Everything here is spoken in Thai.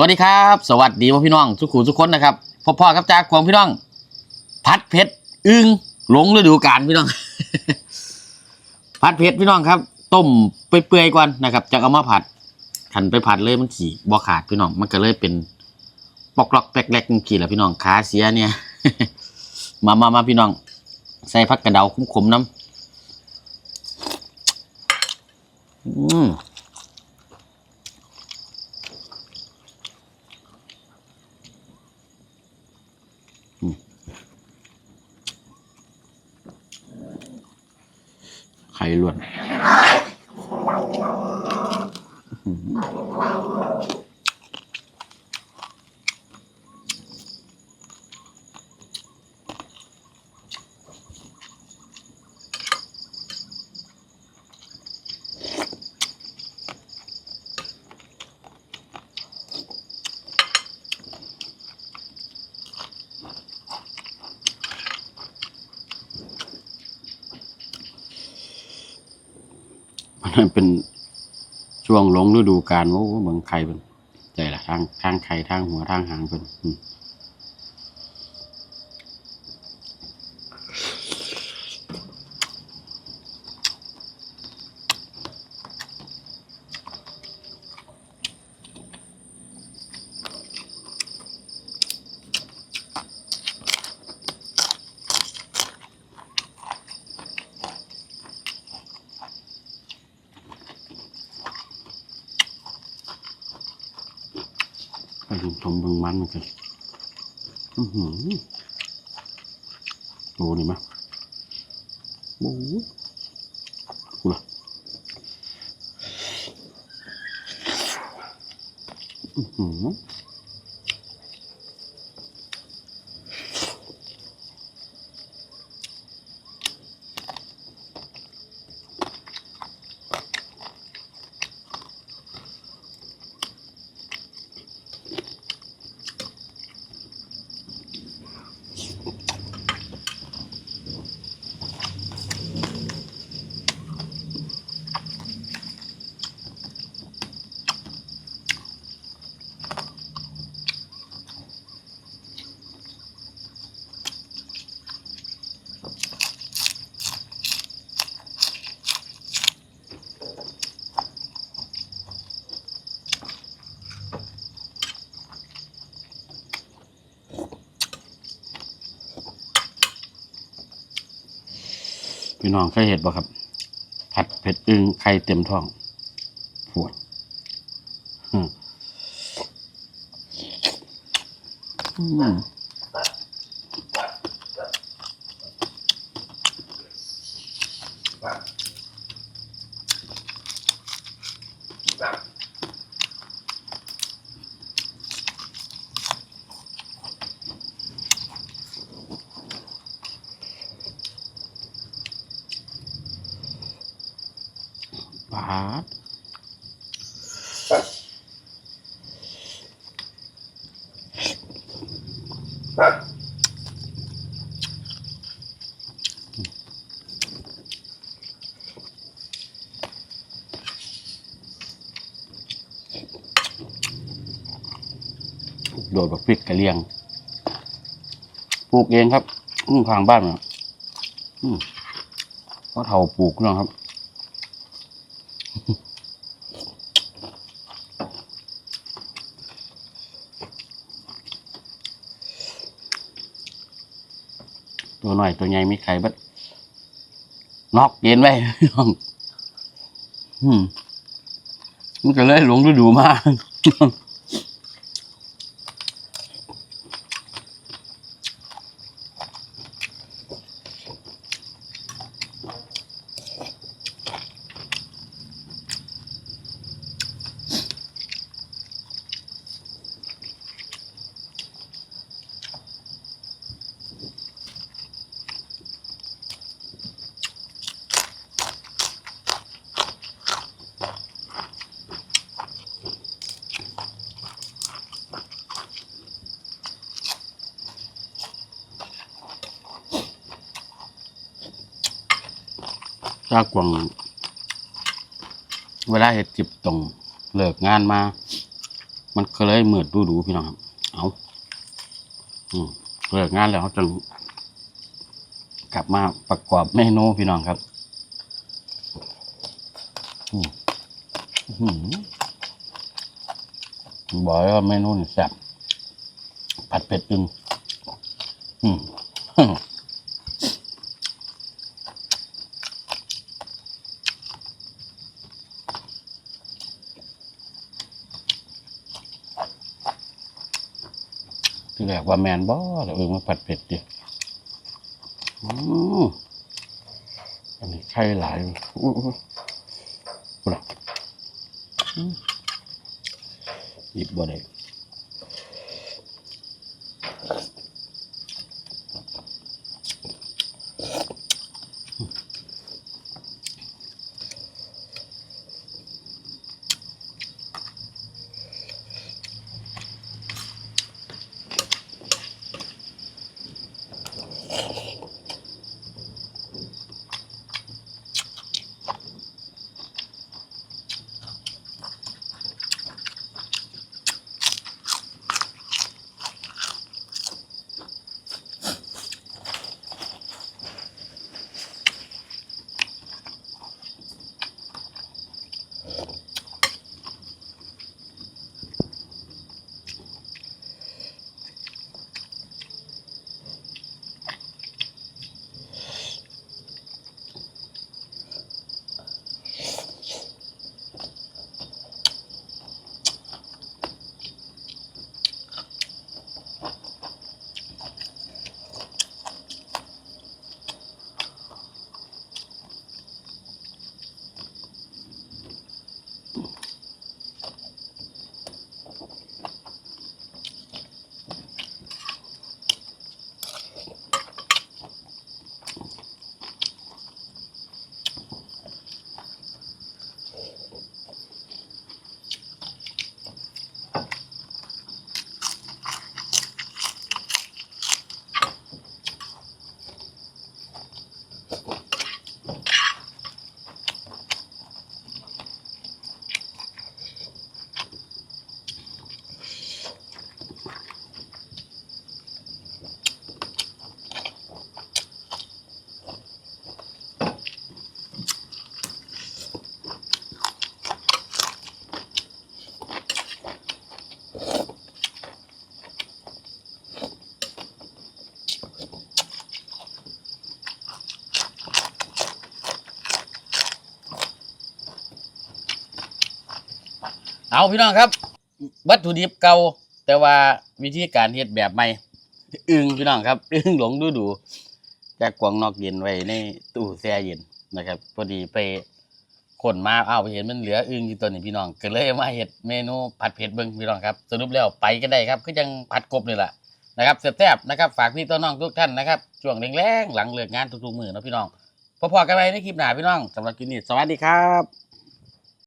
วัสดีครับ สวัสดีพ่อพี่น้องทุกขู่ทุกคนนะครับพ่อพ่อครับจากของพี่น้อง พัดเพชรอึ้งหลงฤดูกาลพี่น้อง พัดเพชรพี่น้องครับ ต้มเปื่อยๆก่อนนะครับจะเอามาผัดขันไปผัดเลยมันขี่บ่ขาดพี่น้อง มันก็เลยเป็นปอกลอกแปลกๆขี่แหละพี่น้องขาเสียเนี่ย มามามาพี่น้อง ใส่ผักกระเดาขมๆน้ำอืม ไข่ล้วนอื้อหือมัน เป็นช่วงหลงฤดูกาลโอ้เมืองไข่เป็นใจละทางทางไข่ทางหัวทางหางเป็น ไปดูชมเบิ่งมันมันกันอือหือโอ้นี่มั้ยโอ้ยกูละอือหือ พี่น้องเคยเห็นบ่ครับ ผัดเผ็ดอึงไข่เต็มท้องปวดอืม ปาโดดบักพริกกระเลียง ปลูกเองครับอืมทางบ้านอะอืมเพราะเท่าปลูกเนาะครับ ตัวหน่อยตัวใหญ่มีไข่บัดนอกเย็นไว้อืมมันก็เลยหลงฤดูมาก ถ้ากวางเวลาเห็ดจิบตรงเลิกงานมา มันก็เลยมืดดูดูพี่น้องครับ เอาอืมเลิกงานแล้วจนกลับมาประกอบเมนูพี่น้องครับอืมอื้อหือบอกเลยว่าเมนูนี่แซ่บผัดเผ็ดอึงอืม ที่แรกว่าแมนบ่เออมาผัดเผ็ดดิอืออันนี้ไข่หลายอู้อู้กูละอืมหยิบบ่ได้ เอาพี่น้องครับ วัตถุดิบเก่าแต่ว่าวิธีการเฮ็ดแบบใหม่อึ้งพี่น้องครับอึ้งหลงดูดูจากกวางนอกเย็นไว้ในตู้แช่เย็นนะครับพอดีไปขนมาอ้าวไปเห็นมันเหลืออึ้งอยู่ตัวนี้พี่น้องก็เลยเอามาเฮ็ดเมนูผัดเผ็ดเบิ่งพี่น้องครับสรุปแล้วไปก็ได้ครับ คือจังผัดกบนี่แหละนะครับแซ่บๆนะครับ ฝากพี่ตัวน้องทุกท่านนะครับช่วงแรงๆหลังเลิกงานทุกๆมือนะพี่น้องพอๆกันไปในคลิปหน้าพี่น้องสำหรับคลิปนี้สวัสดีครับ